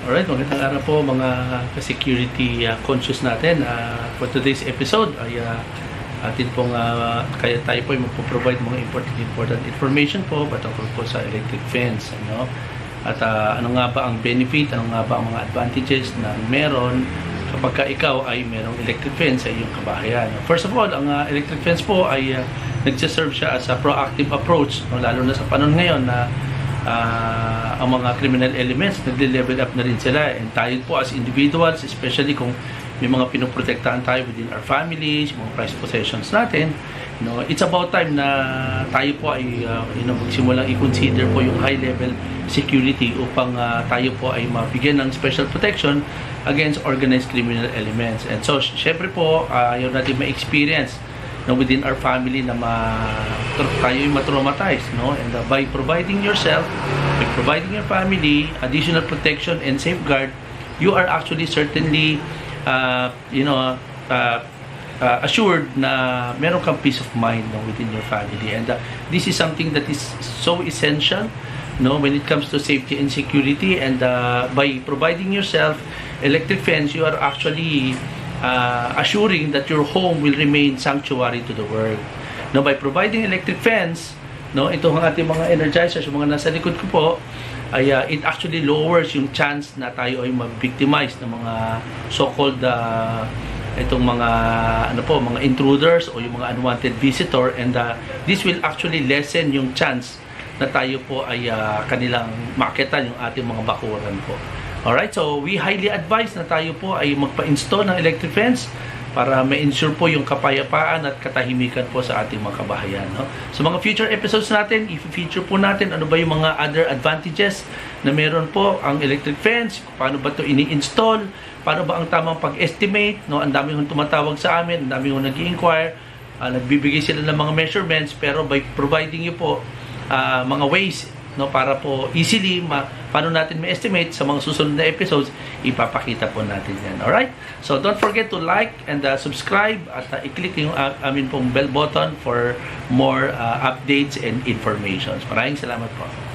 Alright, magandang araw po mga ka-security uh, conscious natin. Uh, for today's episode ay uh, atin pong uh, kaya tayo po ay magpo-provide mga important important information po patungkol po sa electric fence. Ano? At uh, ano nga ba ang benefit, ano nga ba ang mga advantages na meron kapag ka ikaw ay merong electric fence sa iyong kabahayan. First of all, ang uh, electric fence po ay uh, nagsiserve siya as a proactive approach, no? lalo na sa panahon ngayon na ah, ang mga criminal elements, nagle-level up na rin sila. And tayo po as individuals, especially kung may mga pinoprotektahan tayo within our families, mga prized possessions natin, you know, it's about time na tayo po ay uh, you know, magsimulang i-consider po yung high level security upang uh, tayo po ay mabigyan ng special protection against organized criminal elements. And so, syempre po, uh, yun natin ma-experience no, within our family na ma tayo yung matraumatize no? And uh, by providing yourself by providing your family additional protection and safeguard you are actually certainly uh, you know uh, uh, assured na meron kang peace of mind no, within your family. And uh, this is something that is so essential no when it comes to safety and security. And uh, by providing yourself electric fence you are actually uh, assuring that your home will remain sanctuary to the world. No, by providing electric fence, no, ito ang ating mga energizers, yung mga nasa likod ko po, ay uh, it actually lowers yung chance na tayo ay mag-victimize ng mga so-called uh, itong mga ano po mga intruders o yung mga unwanted visitor and uh, this will actually lessen yung chance na tayo po ay uh, kanilang maketan yung ating mga bakuran po. Alright, so we highly advise na tayo po ay magpa-install ng electric fence para ma-ensure po yung kapayapaan at katahimikan po sa ating mga kabahayan. No? So mga future episodes natin, i-feature po natin ano ba yung mga other advantages na meron po ang electric fence, paano ba ito ini-install, paano ba ang tamang pag-estimate, no? ang dami hong tumatawag sa amin, ang dami hong nag-inquire, uh, nagbibigay sila ng mga measurements, pero by providing you po uh, mga ways no para po easily ma paano natin ma-estimate? Sa mga susunod na episodes ipapakita po natin yan. Alright? So don't forget to like and uh, subscribe at uh, i-click yung uh, amin pong bell button for more uh, updates and informations. Maraming salamat po